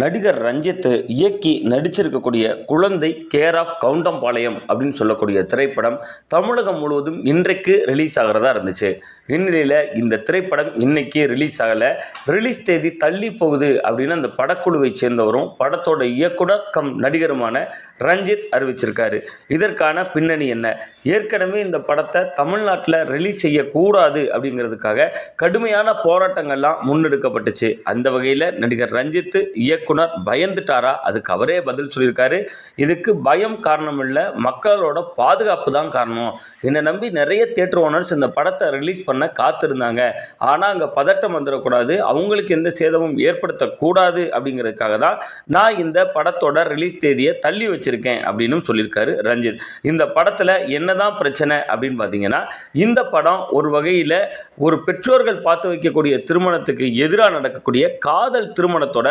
நடிகர் ரஞ்சித் இயக்கி நடிச்சிருக்கக்கூடிய குழந்தை கேர் ஆஃப் கவுண்டம்பாளையம் அப்படின்னு சொல்லக்கூடிய திரைப்படம் தமிழகம் முழுவதும் இன்றைக்கு ரிலீஸ் ஆகிறதா இருந்துச்சு. இந்நிலையில் இந்த திரைப்படம் இன்னைக்கு ரிலீஸ் ஆகலை. ரிலீஸ் தேதி தள்ளி போகுது அப்படின்னு அந்த படக்குழுவை சேர்ந்தவரும் படத்தோட இயக்குனர் கம் நடிகருமான ரஞ்சித் அறிவிச்சிருக்காரு. இதற்கான பின்னணி என்ன? ஏற்கனவே இந்த படத்தை தமிழ்நாட்டில் ரிலீஸ் செய்யக்கூடாது அப்படிங்கிறதுக்காக கடுமையான போராட்டங்கள்லாம் முன்னெடுக்கப்பட்டுச்சு. அந்த வகையில் நடிகர் ரஞ்சித் இயக்குனர் பயந்துட்டாரா? அதுக்கு அவரே பதில் சொல்லியிருக்காரு. இதுக்கு பயம் காரணம் இல்லை மக்களோட பாதுகாப்பு தான் காரணம். என்னை நம்பி நிறைய தியேட்டர் ஓனர்ஸ் இந்த படத்தை ரிலீஸ் பண்ண காத்திருந்தாங்க. ஆனால் அங்கே பதட்டம் வந்துடக்கூடாது. அவங்களுக்கு எந்த சேதமும் ஏற்படுத்தக்கூடாது அப்படிங்கிறதுக்காக தான் நான் இந்த படத்தோட ரிலீஸ் தேதியை தள்ளி வச்சிருக்கேன் அப்படின்னு சொல்லியிருக்காரு ரஞ்சித். இந்த படத்தில் என்னதான் பிரச்சனை அப்படின்னு பார்த்தீங்கன்னா இந்த படம் ஒரு வகையில் ஒரு பெற்றோர்கள் பார்த்து வைக்கக்கூடிய திருமணத்துக்கு எதிராக நடக்கக்கூடிய காதல் திருமணத்தோட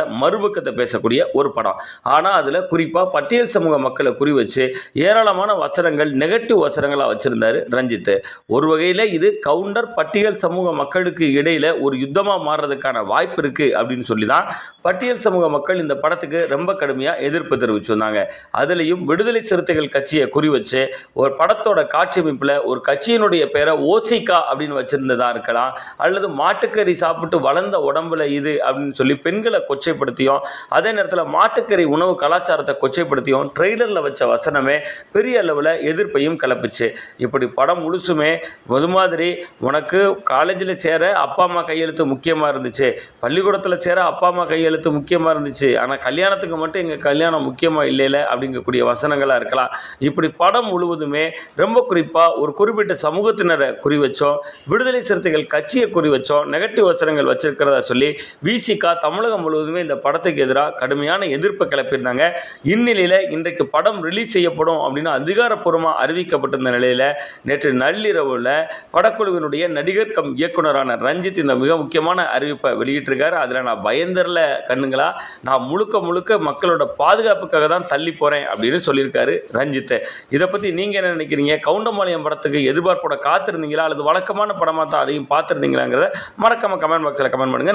மறுபக்கத்தை பேசக்கூடிய ஒரு படம். ஆனால் அதில் குறிப்பாக பட்டியல் சமூக மக்களை குறி வச்சு ஏராளமான வசனங்கள் நெகட்டிவ் வசனங்களாக வச்சுருந்தார் ரஞ்சித். ஒரு வகையில் இது கவுண்டர் பட்டியல் சமூக மக்களுக்கு இடையில் ஒரு யுத்தமாக மாறுறதுக்கான வாய்ப்பு இருக்குது அப்படின்னு சொல்லி தான் பட்டியல் சமூக மக்கள் இந்த படத்துக்கு ரொம்ப கடுமையாக எதிர்ப்பு தெரிவிச்சிருந்தாங்க. அதுலேயும் விடுதலை சிறுத்தைகள் கட்சியை குறி வச்சு ஒரு படத்தோட காட்சி அமைப்பில் ஒரு கட்சியினுடைய பேரை ஓசிகா அப்படின்னு வச்சுருந்ததா இருக்கலாம் அல்லது மாட்டுக்கறி சாப்பிட்டு வளர்ந்த உடம்புல இது அப்படின்னு சொல்லி பெண்களை கொச்சைப்படுத்தியும் அதே நேரத்தில் மாட்டுக்கறி உணவு கலாச்சாரத்தை கொச்சைப்படுத்தியும் ட்ரெய்லரில் வச்ச வசனமே பெரிய அளவில் எதிர்ப்பையும் கிளப்பிச்சு. இப்படி படம் முழுசுமே முது மாதிரி உனக்கு காலேஜில் சேர அப்பா அம்மா கையெழுத்து முக்கியமாக இருந்துச்சு. பள்ளிக்கூடத்தில் சேர அப்பா அம்மா கையெழுத்து முக்கியமாக இருந்துச்சு. ஆனால் கல்யாணத்துக்கு மட்டும் எங்கள் கல்யாணம் முக்கியமாக இல்லைல அப்படிங்கக்கூடிய வசனங்களாக இருக்கலாம். இப்படி படம் முழுவதுமே ரொம்ப குறிப்பாக ஒரு குறிப்பிட்ட சமூகத்தினரை குறி வச்சோம். விடுதலை சிறுத்தைகள் கட்சியை குறி வச்சோம். நெகட்டிவ் வசனங்கள் வச்சிருக்கிறதா சொல்லி விசிகா தமிழகம் முழுவதுமே இந்த படத்துக்கு எதிராக கடுமையான எதிர்ப்பை கிளப்பியிருந்தாங்க. இந்நிலையில் இன்றைக்கு படம் ரிலீஸ் செய்யப்படும் அப்படின்னு அதிகாரப்பூர்வமாக அறிவிக்கப்பட்டிருந்த நிலையில் நேற்று நள்ளிரவில் படக்குழுவினுடைய நடிகர் கம் இயக்குனரான ரஞ்சித் இந்த மிக முக்கியமான அறிவிப்பை வெளியிட்டிருக்காரு. அதில் நான் பயந்தரில் கண்ணுங்களா. நான் முழுக்க முழுக்க மக்களோட பாதுகாப்புக்காக தான் தள்ளி போகிறேன் அப்படின்னு சொல்லியிருக்காரு ரஞ்சித். இதை பற்றி நீங்கள் என்ன நினைக்கிறீங்க? கவுண்டம்பாளையம் படத்துக்கு எதிர்பார்ப்போட காத்திருந்தீங்களா? அல்லது வழக்கமான படமாக தான் அதையும் பார்த்துருந்தீங்களாங்கிறத மறக்காமல் கமெண்ட் பாக்ஸில் கமெண்ட் பண்ணுங்கள்